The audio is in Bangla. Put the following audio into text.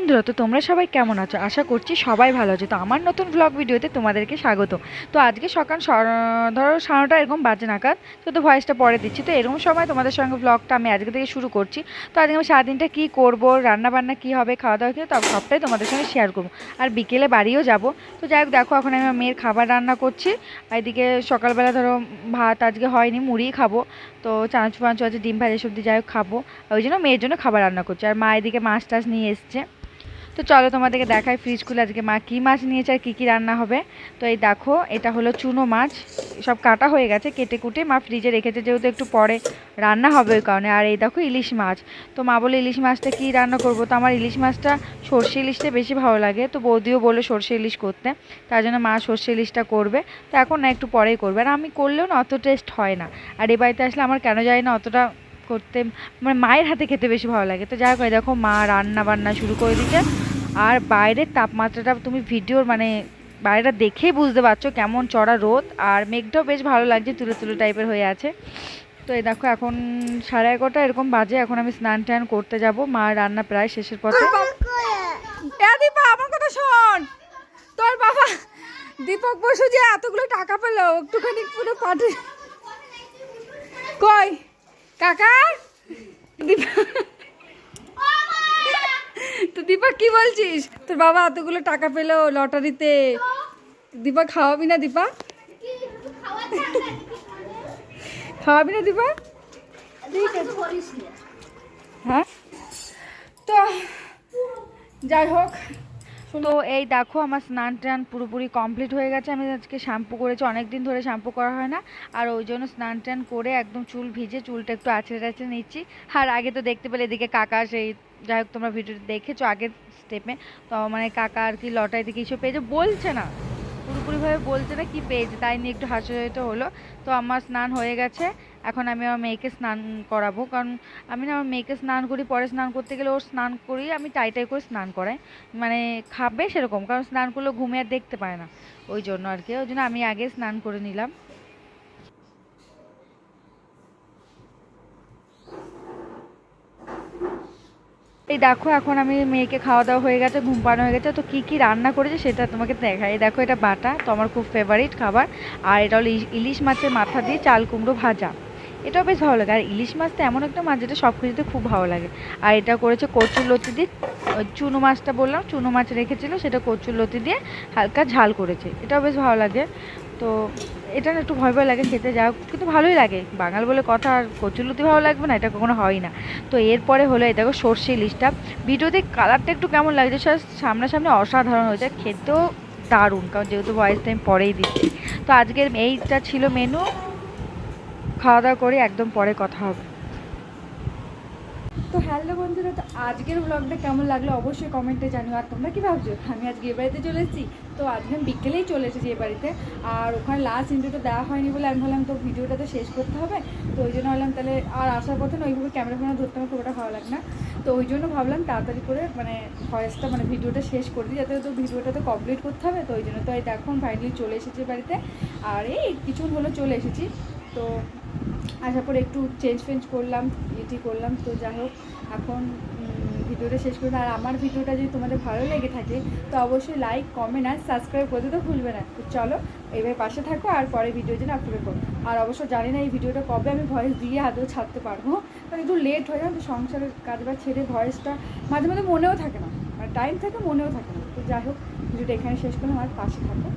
বন্ধুরা, তো তোমরা সবাই কেমন আছো? আশা করছি সবাই ভালো আছো। তো আমার নতুন ব্লগ ভিডিওতে তোমাদেরকে স্বাগত। তো আজকে সকাল ধরো সাড়ে নটা এরকম বাজে নাগাদ, তো তো ভয়েসটা পরে দিচ্ছি। তো এরকম সময় তোমাদের সঙ্গে ব্লগটা আমি আজকে থেকে শুরু করছি। তো আজকে আমি সারাদিনটা কী করব রান্না বান্না কী হবে খাওয়া দাওয়া কী তবে সবটাই তোমাদের সঙ্গে শেয়ার করব। আর বিকেলে বাড়িও যাব। তো যাই হোক, দেখো এখন আমি মেয়ের খাবার রান্না করছি। এদিকে সকালবেলা ধরো ভাত আজকে হয়নি মুড়ি খাব। তো চানাচু ফানাচু আছে, ডিম ভাজা সবজি যাই হোক খাব। ওই জন্য মেয়ের জন্য খাবার রান্না করছি। আর মা এদিকে মাছ টাছ নিয়ে এসছে। তো চলো তোমাদেরকে দেখাই ফ্রিজ খুলে আজকে মা কী মাছ নিয়েছে আর কী কী রান্না হবে। তো এই দেখো, এটা হলো চুনো মাছ। সব কাটা হয়ে গেছে, কেটে কুটে মা ফ্রিজে রেখেছে, যেহেতু একটু পরে রান্না হবে ওই কারণে। আর এই দেখো ইলিশ মাছ। তো মা বলে, ইলিশ মাছটা কী রান্না করব? তো আমার ইলিশ মাছটা সর্ষে ইলিশটা বেশি ভালো লাগে। তো বৌদিও বলে সর্ষে ইলিশ করতে। তার জন্য মা সর্ষে ইলিশটা করবে। তো এখন না একটু পরেই করবে। আর আমি করলেও না, অত টেস্ট হয় না। আর এ বাড়িতে আসলে আমার কেন যায় না অতটা করতে মানে মায়ের হাতে খেতে বেশি ভালো লাগে। তো যাই হোক দেখো মা রান্না বান্না শুরু করে দিচ্ছে। আর বাইরের তাপমাত্রাটা তুমি ভিডিওর মানে বাইরেটা দেখেই বুঝতে পারছ কেমন চড়া রোদ, আর মেঘটাও বেশ ভালো লাগছে তুলো তুলো টাইপের হয়ে আছে। তো এই দেখো এখন সাড়ে এগারোটা, এরকম বাজে, এখন আমি স্নান টান করতে যাব। মা রান্না প্রায় শেষের পথে। দীপা, আমার কথা শোন। তোর বাবা দীপক বসু যে এতগুলো টাকা পেল, একটুখানি পুরো পাঠে কই? কাকা? দীপা তো দীপা কি বলছিস? তোর বাবা এতগুলো টাকা পেল লটারিতে। দীপা খাওয়াবি না দীপা? খাওয়াবি না দীপা? হ্যাঁ? তো যাই হোক তো এই দেখো আমার স্নান টান পুরোপুরি কমপ্লিট হয়ে গেছে। আমি আজকে শ্যাম্পু করেছি অনেক দিন ধরে শ্যাম্পু করা হয় না। আর ওই জন্য স্নান টান করে একদম চুল ভিজে চুলটা একটু আছড়ে টাছড়ে নিচ্ছি। আর আগে তো দেখতে পেলে এদিকে কাকা সেই, যাই হোক তোমরা ভিডিওটা দেখেছ আগের স্টেপে তো মানে কাকা আর কি লটাই দিকে কিছু পেয়েছে, বলছে না। পুরোপুরিভাবে বলছে না কি পেয়েছে, তাই নিয়ে একটু হাসাহাসিটা হলো। তো আমার স্নান হয়ে গেছে। এখন আমি আমার মেয়েকে স্নান করাবো। কারণ আমি না আমার মেয়েকে স্নান করি, পরে স্নান করতে গেলে ওর স্নান করি, আমি টাই টাই করে স্নান করাই। মানে খাবে সেরকম, কারণ স্নান করলে ঘুমে আর দেখতে পায় না। ওই জন্য আর কি, ওই জন্য আমি আগে স্নান করে নিলাম। এই দেখো, এখন আমি মেয়েকে খাওয়া দাওয়া হয়ে গেছে, ঘুম পাড়ানো হয়ে গেছে। তো কী কী রান্না করেছে সেটা তোমাকে দেখাই। এই দেখো, এটা বাটা, তো আমার খুব ফেভারিট খাবার। আর এটা হলো ইলিশ মাছের মাথা দিয়ে চাল কুমড়ো ভাজা। এটাও বেশ ভালো লাগে। আর ইলিশ মাছটা এমন একটা মাছ যেটা সব কিছুতে খুব ভালো লাগে। আর এটা করেছে কচুর লতি দিয়ে চুনো মাছটা বললাম, চুনো মাছ রেখেছিল, সেটা কচুর লতি দিয়ে হালকা ঝাল করেছে। এটাও বেশ ভালো লাগে। তো এটা একটু ভয় ভয় লাগে খেতে যাও কিন্তু ভালোই লাগে। বাঙাল বলে কথা, আর কচুরলতি ভালো লাগবে না, এটা কখনো হয় না। তো এরপরে হলো এটা সর্ষে ইলিশটা। ভিডিওতে কালারটা একটু কেমন লাগছে সব সামনাসামনি অসাধারণ হয়েছে খেতেও দারুণ, কারণ যেহেতু ভয়েসটা আমি পরেই দিচ্ছি। তো আজকের এইটা ছিল মেনু খাওয়া দাওয়া করে একদম পরে কথা হবে। তো হ্যালো বন্ধুরা, তো আজকের ব্লগটা কেমন লাগল অবশ্যই কমেন্টে জানিও। আর তোমরা কী ভাবছ? আমি আজকে এ বাড়িতে চলে এসেছি? তো আজকে আমি বিকেলেই চলে এসেছি এ বাড়িতে। আর ওখানে লাস্ট ইন্টারভিউটা দেওয়া হয়নি বলে আমি ভাবলাম তো ভিডিওটা তো শেষ করতে হবে। তো ওই জন্য ভাবলাম তাহলে আর আসার পথে না, ওইভাবে ক্যামেরা ফ্যামেরা ধরতে আমার খুব একটা ভালো লাগে না। তো ওই জন্য ভাবলাম তাড়াতাড়ি করে মানে ভয়েসটা মানে ভিডিওটা শেষ করে দিই, যাতে তো ভিডিওটা তো কমপ্লিট করতে হবে। তো ওই জন্য তো এই দেখুন ফাইনালি চলে এসেছি বাড়িতে। আর এই কিছুক্ষণ হলো চলে এসেছি। তো আসার পরে একটু চেঞ্জ ফেঞ্জ করলাম, এটি করলাম, তো যাই হোক, এখন ভিডিওটা শেষ করে আর আমার ভিডিওটা যদি তোমাদের ভালো লেগে থাকে, তো অবশ্যই লাইক কমেন্ট আর সাবস্ক্রাইব করতে তো ভুলবে না। তো চলো এইভাবে পাশে থাকো আর পরে ভিডিও যেন আপলোড করো। আর অবশ্য জানি না এই ভিডিওটা কবে আমি ভয়েস দিয়ে আদৌ ছাড়তে পারব। কারণ একটু লেট হয়ে যায় তো সংসারের কাজ বাজ ছেড়ে ভয়েসটা মাঝে মাঝে মনেও থাকে না। মানে টাইম থাকে, মনেও থাকে না। তো যাই হোক, ভিডিওটা এখানে শেষ করলাম, আর পাশে থাকো।